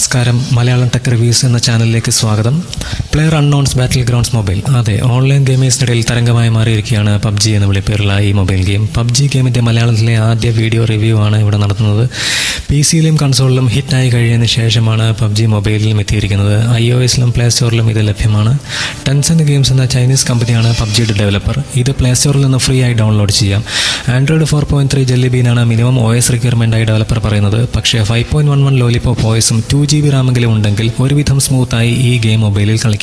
നമസ്കാരം. Malayalam tech reviews എന്ന ചാനലിലേക്ക് സ്വാഗതം. PlayerUnknown's Battlegrounds mobile അതെ ഓൺലൈൻ ഗെയിമേഴ്സിനിടയിൽ തരംഗമായി മാറിയിരിക്കുകയാണ് പബ്ജി എന്ന വിളിപ്പേരുള്ള ഈ മൊബൈൽ ഗെയിം പബ്ജി ഗെയിമിന്റെ മലയാളത്തിലെ ആദ്യ വീഡിയോ റിവ്യൂ ആണ് ഇവിടെ നടത്തുന്നത്. പി സിയിലും കൺസോളിലും ഹിറ്റായി കഴിയുന്നതിന് ശേഷമാണ് പബ്ജി മൊബൈലിലും എത്തിയിരിക്കുന്നത്. ഐ ഒ എസിലും പ്ലേ സ്റ്റോറിലും ഇത് ലഭ്യമാണ്. ടെൻസൻ ഗെയിംസ് എന്ന ചൈനീസ് കമ്പനിയാണ് പബ്ജിയുടെ ഡെവലപ്പർ ഇത് പ്ലേ സ്റ്റോറിൽ നിന്ന് ഫ്രീ ആയി ഡൗൺലോഡ് ചെയ്യാം ആൻഡ്രോയിഡ് ഫോർ പോയിന്റ് ത്രീ ജെല്ലിബീനാണ് മിനിമം ഒ എസ് റിക്വയർമെന്റ് ആയി ഡെവലപ്പർ പറയുന്നത്. പക്ഷേ five point one one lollipop വോയിസും two G B റാമെങ്കിലും ഉണ്ടെങ്കിൽ ഒരുവിധം സ്മൂത്തായി ഈ ഗെയിം മൊബൈലിൽ കളിക്കാം.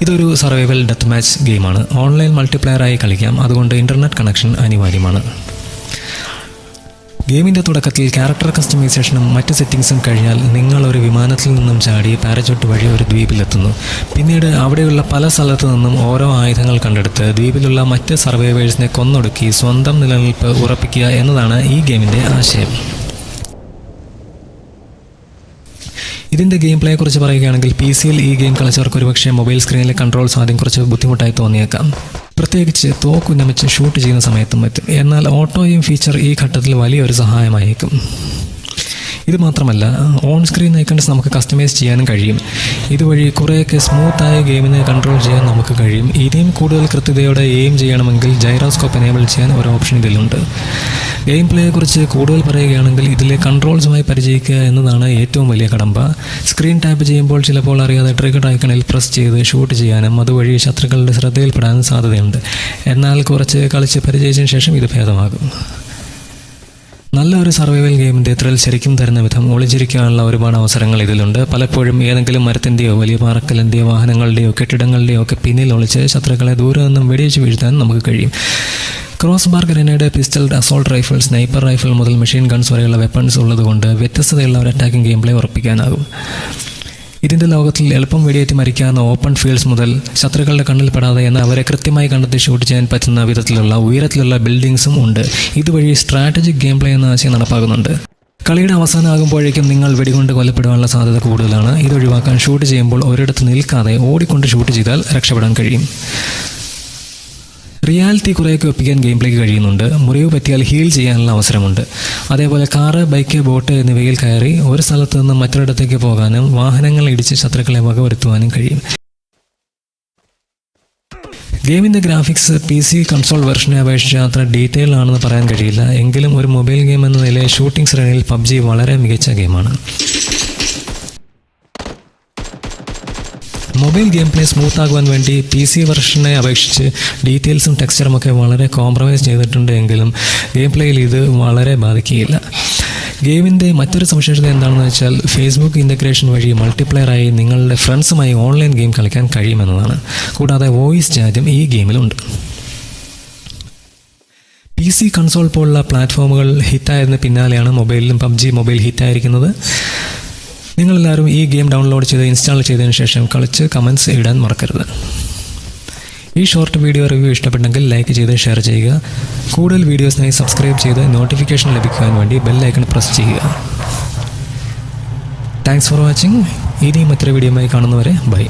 ഇതൊരു സർവൈവൽ ഡെത്ത് മാച്ച് ഗെയിമാണ് ഓൺലൈൻ മൾട്ടിപ്ലെയറായി കളിക്കാം. അതുകൊണ്ട് ഇന്റർനെറ്റ് കണക്ഷൻ അനിവാര്യമാണ്. ഗെയിമിന്റെ തുടക്കത്തിൽ ക്യാരക്ടർ കസ്റ്റമൈസേഷനും മറ്റ് സെറ്റിംഗ്സും കഴിഞ്ഞാൽ നിങ്ങൾ ഒരു വിമാനത്തിൽ നിന്നും ചാടി പാരച്യൂട്ട് വഴി ഒരു ദ്വീപിലെത്തുന്നു. പിന്നീട് അവിടെയുള്ള പല സ്ഥലത്തു നിന്നും ഓരോ ആയുധങ്ങൾ കണ്ടെടുത്ത് ദ്വീപിലുള്ള മറ്റ് സർവൈവേഴ്സിനെ കൊന്നൊടുക്കി സ്വന്തം നിലനിൽപ്പ് ഉറപ്പിക്കുക എന്നതാണ് ഈ ഗെയിമിന്റെ ആശയം. ഇതിന്റെ ഗെയിം പ്ലേയെ കുറിച്ച് പറയുകയാണെങ്കിൽ പി സിയിൽ ഈ ഗെയിം കളിച്ചവർക്ക് ഒരുപക്ഷെ മൊബൈൽ സ്ക്രീനിലെ കൺട്രോൾസ് ആദ്യം കുറച്ച് ബുദ്ധിമുട്ടായി തോന്നിയേക്കാം. പ്രത്യേകിച്ച് തോക്കുന്നമിച്ച് ഷൂട്ട് ചെയ്യുന്ന സമയത്തും മറ്റും. എന്നാൽ ഓട്ടോയും ഫീച്ചർ ഈ ഘട്ടത്തിൽ വലിയൊരു സഹായമായേക്കും. ഇത് മാത്രമല്ല ഓൺ സ്ക്രീൻ ഐക്കൺസ് നമുക്ക് കസ്റ്റമൈസ് ചെയ്യാനും കഴിയും. ഇതുവഴി കുറേയൊക്കെ സ്മൂത്തായ ഗെയിമിനെ കൺട്രോൾ ചെയ്യാൻ നമുക്ക് കഴിയും. ഇനിയും കൂടുതൽ കൃത്യതയോടെ എയിം ചെയ്യണമെങ്കിൽ ജൈറോസ്കോപ്പ് എനേബിൾ ചെയ്യാൻ ഒരു ഓപ്ഷൻ ഇതിലുണ്ട്. ഗെയിം പ്ലേയെക്കുറിച്ച് കൂടുതൽ പറയുകയാണെങ്കിൽ ഇതിലെ കൺട്രോൾസുമായി പരിചയിക്കുക എന്നതാണ് ഏറ്റവും വലിയ കടമ്പ. സ്ക്രീൻ ടാപ്പ് ചെയ്യുമ്പോൾ ചിലപ്പോൾ അറിയാതെ ട്രിഗർ ഐക്കണിൽ പ്രസ് ചെയ്ത് ഷൂട്ട് ചെയ്യാനും അതുവഴി ശത്രുക്കളുടെ ശ്രദ്ധയിൽപ്പെടാനും സാധ്യതയുണ്ട്. എന്നാൽ കുറച്ച് കളിച്ച് പരിചയിച്ചതിന് ശേഷം ഇത് ഭേദമാകും. നല്ല ഒരു സർവൈവൽ ഗെയിമിന്റെ ത്രിൽ ശരിക്കും തരുന്ന വിധം ഒളിച്ചിരിക്കാനുള്ള ഒരുപാട് അവസരങ്ങൾ ഇതിലുണ്ട്. പലപ്പോഴും ഏതെങ്കിലും മരത്തിന്റെയോ വലിയ പാറക്കലിന്റെയോ വാഹനങ്ങളുടെയോ കെട്ടിടങ്ങളുടെയോ ഒക്കെ പിന്നിൽ ഒളിച്ച് ശത്രുക്കളെ ദൂരെ നിന്നും വെടിവെച്ച് വീഴ്ത്താൻ നമുക്ക് കഴിയും. Crossbow grenade pistol assault rifle sniper rifle മുതൽ മെഷീൻ ഗൺസ് വരെയുള്ള വെപ്പൺസ് ഉള്ളതുകൊണ്ട് വ്യത്യസ്തതയുള്ള ഒരു അറ്റാക്കിംഗ് ഗെയിം പ്ലേ ഉറപ്പിക്കാനാകും. ഇതിന്റെ ലോകത്തിൽ എളുപ്പം വെടിയേറ്റ് മരിക്കാവുന്ന ഓപ്പൺ ഫീൽഡ്സ് മുതൽ ശത്രുക്കളുടെ കണ്ണിൽപ്പെടാതെ എന്ന് അവരെ കൃത്യമായി കണ്ടെത്തി ഷൂട്ട് ചെയ്യാൻ പറ്റുന്ന വിധത്തിലുള്ള ഉയരത്തിലുള്ള ബിൽഡിങ്സും ഉണ്ട്. ഇതുവഴി സ്ട്രാറ്റജിക് ഗെയിം പ്ലേ എന്ന ആശയം നടപ്പാക്കുന്നുണ്ട്. കളിയുടെ അവസാനമാകുമ്പോഴേക്കും നിങ്ങൾ വെടികൊണ്ട് കൊല്ലപ്പെടാനുള്ള സാധ്യത കൂടുതലാണ്. ഇത് ഒഴിവാക്കാൻ ഷൂട്ട് ചെയ്യുമ്പോൾ ഒരിടത്ത് നിൽക്കാതെ ഓടിക്കൊണ്ട് ഷൂട്ട് ചെയ്താൽ രക്ഷപ്പെടാൻ കഴിയും. റിയാലിറ്റി കുറേയൊക്കെ ഒപ്പിക്കാൻ ഗെയിം പ്ലേക്ക് കഴിയുന്നുണ്ട്. മുറിവ് പറ്റിയാൽ ഹീൽ ചെയ്യാനുള്ള അവസരമുണ്ട്. അതേപോലെ കാറ് ബൈക്ക് ബോട്ട് എന്നിവയിൽ കയറി ഒരു സ്ഥലത്ത് നിന്ന് മറ്റൊരിടത്തേക്ക് പോകാനും വാഹനങ്ങൾ ഇടിച്ച് ശത്രുക്കളെ വകവരുത്തുവാനും കഴിയും. ഗെയിമിന്റെ ഗ്രാഫിക്സ് പി സി കൺസോൾ വെർഷനെ അപേക്ഷിച്ച് അത്ര ഡീറ്റെയിൽ ആണെന്ന് പറയാൻ കഴിയില്ല. എങ്കിലും ഒരു മൊബൈൽ ഗെയിം എന്ന നിലയിൽ ഷൂട്ടിംഗ് ശ്രേണിയിൽ പബ്ജി വളരെ മികച്ച ഗെയിമാണ്. മൊബൈൽ ഗെയിം പ്ലേ സ്മൂത്ത് ആകുവാൻ വേണ്ടി പി സി വെർഷനെ അപേക്ഷിച്ച് ഡീറ്റെയിൽസും ടെക്സ്ചറും ഒക്കെ വളരെ കോംപ്രമൈസ് ചെയ്തിട്ടുണ്ട് എങ്കിലും ഗെയിം പ്ലേയിൽ ഇത് വളരെ ബാധിക്കുകയില്ല. ഗെയിമിന്റെ മറ്റൊരു സവിശേഷത എന്താണെന്ന് വെച്ചാൽ ഫേസ്ബുക്ക് ഇന്റഗ്രേഷൻ വഴി മൾട്ടിപ്ലെയറായി നിങ്ങളുടെ ഫ്രണ്ട്സുമായി ഓൺലൈൻ ഗെയിം കളിക്കാൻ കഴിയുമെന്നതാണ്. കൂടാതെ വോയിസ് ചാറ്റും ഈ ഗെയിമിലുണ്ട്. പി സി കൺസോൾ പോലുള്ള പ്ലാറ്റ്ഫോമുകൾ ഹിറ്റായതിന് പിന്നാലെയാണ് മൊബൈലിലും പബ്ജി മൊബൈൽ ഹിറ്റായിരിക്കുന്നത് നിങ്ങളെല്ലാവരും ഈ ഗെയിം ഡൗൺലോഡ് ചെയ്ത് ഇൻസ്റ്റാൾ ചെയ്തതിന് ശേഷം കളിച്ച് കമൻസ് ഇടാൻ മറക്കരുത്. ഈ ഷോർട്ട് വീഡിയോ റിവ്യൂ ഇഷ്ടപ്പെട്ടെങ്കിൽ ലൈക്ക് ചെയ്ത് ഷെയർ ചെയ്യുക. കൂടുതൽ വീഡിയോസിനായി സബ്സ്ക്രൈബ് ചെയ്ത് നോട്ടിഫിക്കേഷൻ ലഭിക്കുവാൻ വേണ്ടി ബെല്ലൈക്കൺ പ്രസ് ചെയ്യുക. താങ്ക്സ് ഫോർ വാച്ചിങ് ഇനി മറ്റൊരു വീഡിയോയുമായി കാണുന്നവരെ ബൈ